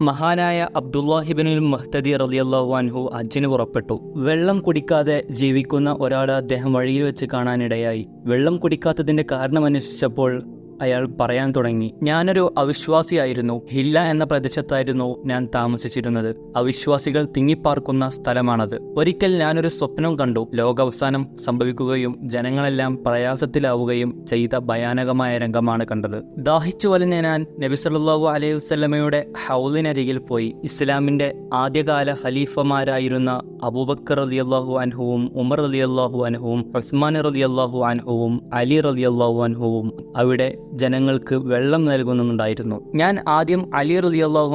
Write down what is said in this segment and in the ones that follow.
മഹാനായ അബ്ദുല്ലാഹിബിനുൽ മഹ്തദി റളിയല്ലാഹു അൻഹു ഹജ്ജിന് പുറപ്പെട്ടു. വെള്ളം കുടിക്കാതെ ജീവിക്കുന്ന ഒരാളെ അദ്ദേഹം വഴിയിൽ വെച്ച് കാണാനിടയായി. വെള്ളം കുടിക്കാത്തതിന്റെ കാരണം അന്വേഷിച്ചപ്പോൾ അയാൾ പറയാൻ തുടങ്ങി. ഞാനൊരു അവിശ്വാസിയായിരുന്നു. ഹില്ല എന്ന പ്രദേശത്തായിരുന്നു ഞാൻ താമസിച്ചിരുന്നത്. അവിശ്വാസികൾ തിങ്ങിപ്പാർക്കുന്ന സ്ഥലമാണത്. ഒരിക്കൽ ഞാനൊരു സ്വപ്നം കണ്ടു. ലോകാവസാനം സംഭവിക്കുകയും ജനങ്ങളെല്ലാം പ്രയാസത്തിലാവുകയും ചെയ്ത ഭയാനകമായ രംഗമാണ് കണ്ടത്. ദാഹിച്ചു വലഞ്ഞ ഞാൻ നബിസല്ലാഹു അലൈഹി വസ്ലമയുടെ ഹൗലിനരികിൽ പോയി. ഇസ്ലാമിന്റെ ആദ്യകാല ഖലീഫമാരായിരുന്ന അബൂബക്കർ റളിയല്ലാഹു അൻഹുവും ഉമർ റളിയല്ലാഹു അൻഹുവും ഉസ്മാൻ റളിയല്ലാഹു അൻഹുവും അലി റളിയല്ലാഹു അൻഹുവും അവിടെ ജനങ്ങൾക്ക് വെള്ളം നൽകുന്നുണ്ടായിരുന്നു ഞാൻ ആദ്യം അലി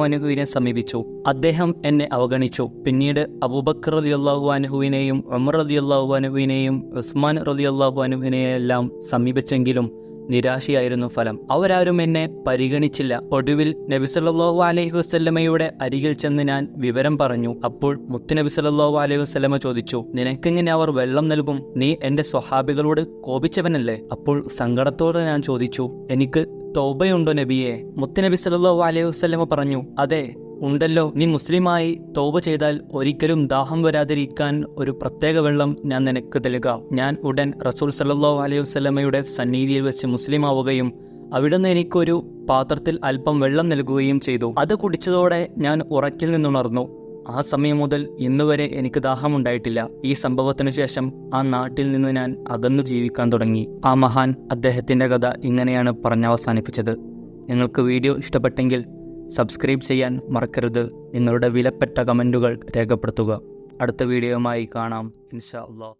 അൻഹുവിനെ സമീപിച്ചു. അദ്ദേഹം എന്നെ അവഗണിച്ചു. പിന്നീട് അബൂബക്കർ റളിയല്ലാഹു അൻഹുവിനെയും ഉമർ റളിയല്ലാഹു അൻഹുവിനെയും ഉസ്മാൻ റളിയല്ലാഹു അൻഹുവിനെയെല്ലാം സമീപിച്ചെങ്കിലും നിരാശയായിരുന്നു ഫലം. അവരാരും എന്നെ പരിഗണിച്ചില്ല. ഒടുവിൽ നബിസല്ലാഹു അലൈഹി വസ്ല്ലമയുടെ അരികിൽ ചെന്ന് ഞാൻ വിവരം പറഞ്ഞു. അപ്പോൾ മുത്തുനബി സല്ലാഹു അലൈഹി വസ്ലമ ചോദിച്ചു നിനക്കെങ്ങനെ അവർ വെള്ളം നൽകും? നീ എന്റെ സ്വഹാബികളോട് കോപിച്ചവനല്ലേ? അപ്പോൾ സങ്കടത്തോടെ ഞാൻ ചോദിച്ചു എനിക്ക് തൗബയുണ്ടോ നബിയെ? മുത്തുനബി സല്ലല്ലാഹു അലൈഹി വസ്ലമ പറഞ്ഞു അതെ ഉണ്ടല്ലോ. നീ മുസ്ലിമായി തൗബ ചെയ്താൽ ഒരിക്കലും ദാഹം വരാതിരിക്കാൻ ഒരു പ്രത്യേക വെള്ളം ഞാൻ നിനക്ക് നൽകാം. ഞാൻ ഉടൻ റസൂൽ സല്ലാ അലൈഹി വസ്ലമയുടെ സന്നിധിയിൽ വെച്ച് മുസ്ലിം ആവുകയും അവിടുന്ന് എനിക്കൊരു പാത്രത്തിൽ അല്പം വെള്ളം നൽകുകയും ചെയ്തു. അത് കുടിച്ചതോടെ ഞാൻ ഉറക്കിൽ നിന്നുണർന്നു. ആ സമയം മുതൽ ഇന്നുവരെ എനിക്ക് ദാഹം ഉണ്ടായിട്ടില്ല. ഈ സംഭവത്തിനു ശേഷം ആ നാട്ടിൽ നിന്ന് ഞാൻ അകന്നു ജീവിക്കാൻ തുടങ്ങി. ആ മഹാൻ അദ്ദേഹത്തിന്റെ കഥ ഇങ്ങനെയാണ് പറഞ്ഞവസാനിപ്പിച്ചത്. നിങ്ങൾക്ക് വീഡിയോ ഇഷ്ടപ്പെട്ടെങ്കിൽ സബ്സ്ക്രൈബ് ചെയ്യാൻ മറക്കരുത്. നിങ്ങളുടെ വിലപ്പെട്ട കമന്റുകൾ രേഖപ്പെടുത്തുക. അടുത്ത വീഡിയോയുമായി കാണാം. ഇൻഷാ അള്ളാഹ്